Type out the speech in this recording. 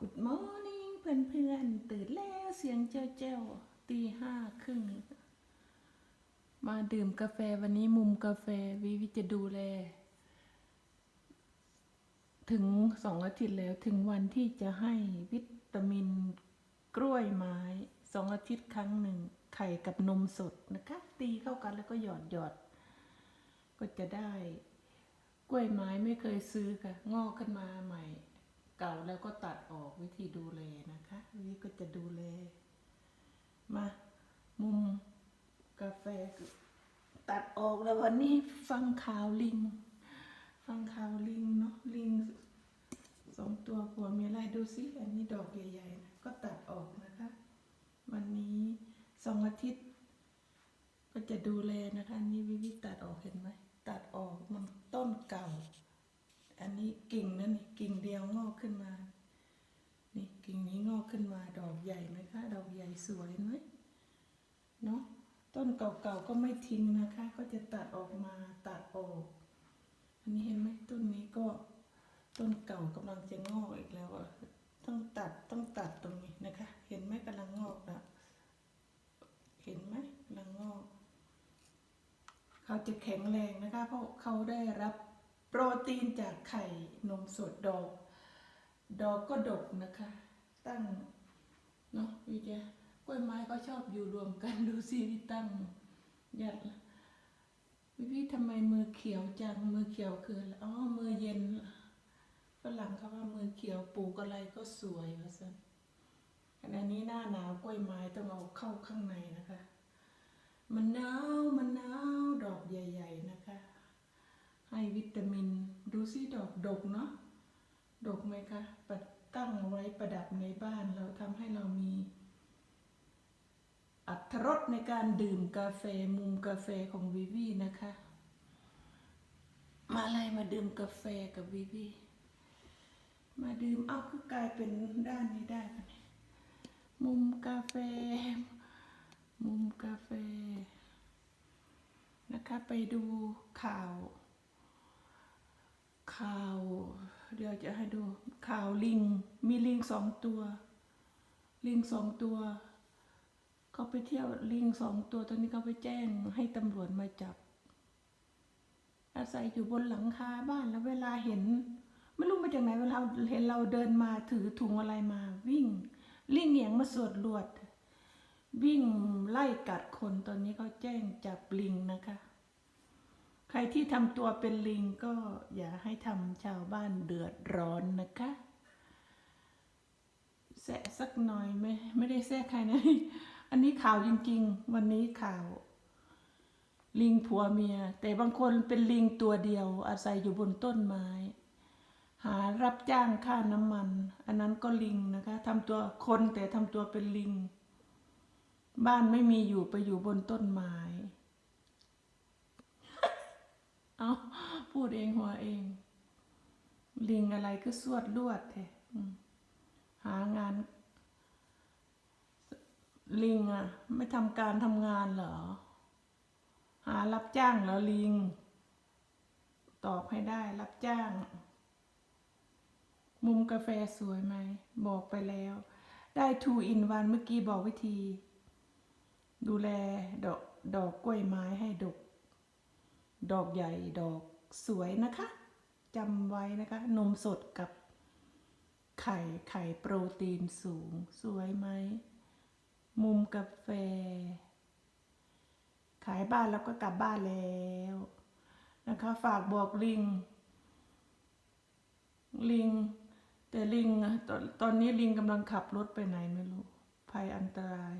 Good morning เพื่อนๆ ตื่นแล้วเสียงเจ้าเจ้าตีห้าครึ่ง มาดื่มกาแฟวันนี้มุมกาแฟวิวิจะดูแล ถึงสองอาทิตย์แล้วถึงวันที่จะให้วิตามินกล้วยไม้สองอาทิตย์ครั้งหนึ่ง ไข่กับนมสดนะคะ ตีเข้ากันแล้วก็หยอดหยอด ก็จะได้ กล้วยไม้ไม่เคยซื้อค่ะ งอกขึ้นมาใหม่ เก่าแล้วก็ตัดออกวิธีดูแลนะคะวิธีก็จะดูแล มา มุมกาแฟตัดออกแล้ววันนี้ฟังข่าวลิง ฟังข่าวลิงเนาะลิงสองตัวผัวเมียไรดูสิอันนี้ดอกใหญ่ๆนะก็ตัดออกนะคะ วันนี้สองอาทิตย์ ก็จะดูแลนะคะนนี้วิวิตัดออกเห็นไหมตัดออกมันต้นเก่า อันนี้กิ่งนั่นนี่กิ่งเดียวงอกขึ้นมา นี่กิ่งนี้งอกขึ้นมาดอกใหญ่ไหมคะ ดอกใหญ่สวยไหมเนาะต้นเก่าๆก็ไม่ทิ้งนะคะ ก็จะตัดออกมาตัดออก อันนี้เห็นไหมต้นนี้ก็ต้นเก่ากำลังจะงอกอีกแล้วอะต้องตัดต้องตัดตรงนี้นะคะ เห็นไหมกำลังงอกแล้วเห็นไหมกำลังงอก เขาจะแข็งแรงนะคะ เพราะเขาได้รับ โปรตีนจากไข่นมสดดอก ดอกก็ดกนะคะ ตั้งเนาะวิทยกล้วยไม้ก็ชอบอยู่รวมกันดูสิที่ตั้งยัดวิวิทำไมมือเขียวจังมือเขียวคืออ๋อมือเย็นฝรั่งเขาว่ามือเขียวปลูกอะไรก็สวยว่าสันขณะนี้หน้าหนาวกล้วยไม้ต้องเอาเข้าข้างในนะคะ มันหนาวมันหนาวดอกใหญ่ ๆนะคะ ให้วิตามิน ดูสิ ดกดกเนาะดกไหมคะปัดตั้งไว้ประดับในบ้านเราทำให้เรามีอัตรสในการดื่มกาแฟมุมกาแฟของวิวีนะคะ มาอะไรมาดื่มกาแฟกับวิวีมาดื่มเอาคือกลายเป็นด้านนี้ได้ปะเนี่ยมุมกาแฟ มุมกาแฟ นะคะไปดูข่าว ข่าว เดี๋ยวจะให้ดูข่าวลิง มีลิงสองตัว ลิงสองตัวเขาไปเที่ยวลิงสองตัวตอนนี้เขาไปแจ้งให้ตำรวจมาจับ อาศัยอยู่บนหลังคาบ้านแล้วเวลาเห็น ไม่รู้มาจากไหนเวลาเห็นเราเดินมาถือถุงอะไรมา วิ่ง ลิงเหนียงมาสวดลวด วิ่งไล่กัดคนตอนนี้เขาแจ้งจับลิงนะคะ ใครที่ทำตัวเป็นลิงก็อย่าให้ทำชาวบ้านเดือดร้อนนะคะแซะสักหน่อยไม่ไม่ได้แซะใครนะ อันนี้ข่าวจริง ๆ วันนี้ข่าว ลิงผัวเมีย แต่บางคนเป็นลิงตัวเดียว อาศัยอยู่บนต้นไม้ หารับจ้างค่าน้ำมัน อันนั้นก็ลิงนะคะทำตัวคนแต่ทำตัวเป็นลิง บ้านไม่มีอยู่ไปอยู่บนต้นไม้ เอา พูดเองหัวเอง ลิงอะไรก็สวดลวดแท้อืมหางาน ลิงอะไม่ทำการทำงานเหรอ หารับจ้างเหรอลิง ตอบให้ได้รับจ้าง มุมกาแฟสวยไหม บอกไปแล้ว ได้ two in one เมื่อกี้บอกวิธี ดูแลดอกดอกกล้วยไม้ให้ดก ดอกใหญ่ดอก สวยนะคะจำไว้นะคะนมสดกับไข่ไข่โปรตีนสูง สวยไหม มุมกาแฟ ขายบ้านแล้วก็กลับบ้านแล้วนะคะ ฝากบอกลิง ลิง แต่ลิงอะตอนตอนนี้ลิงกำลังขับรถไปไหนไม่รู้ภัยอันตราย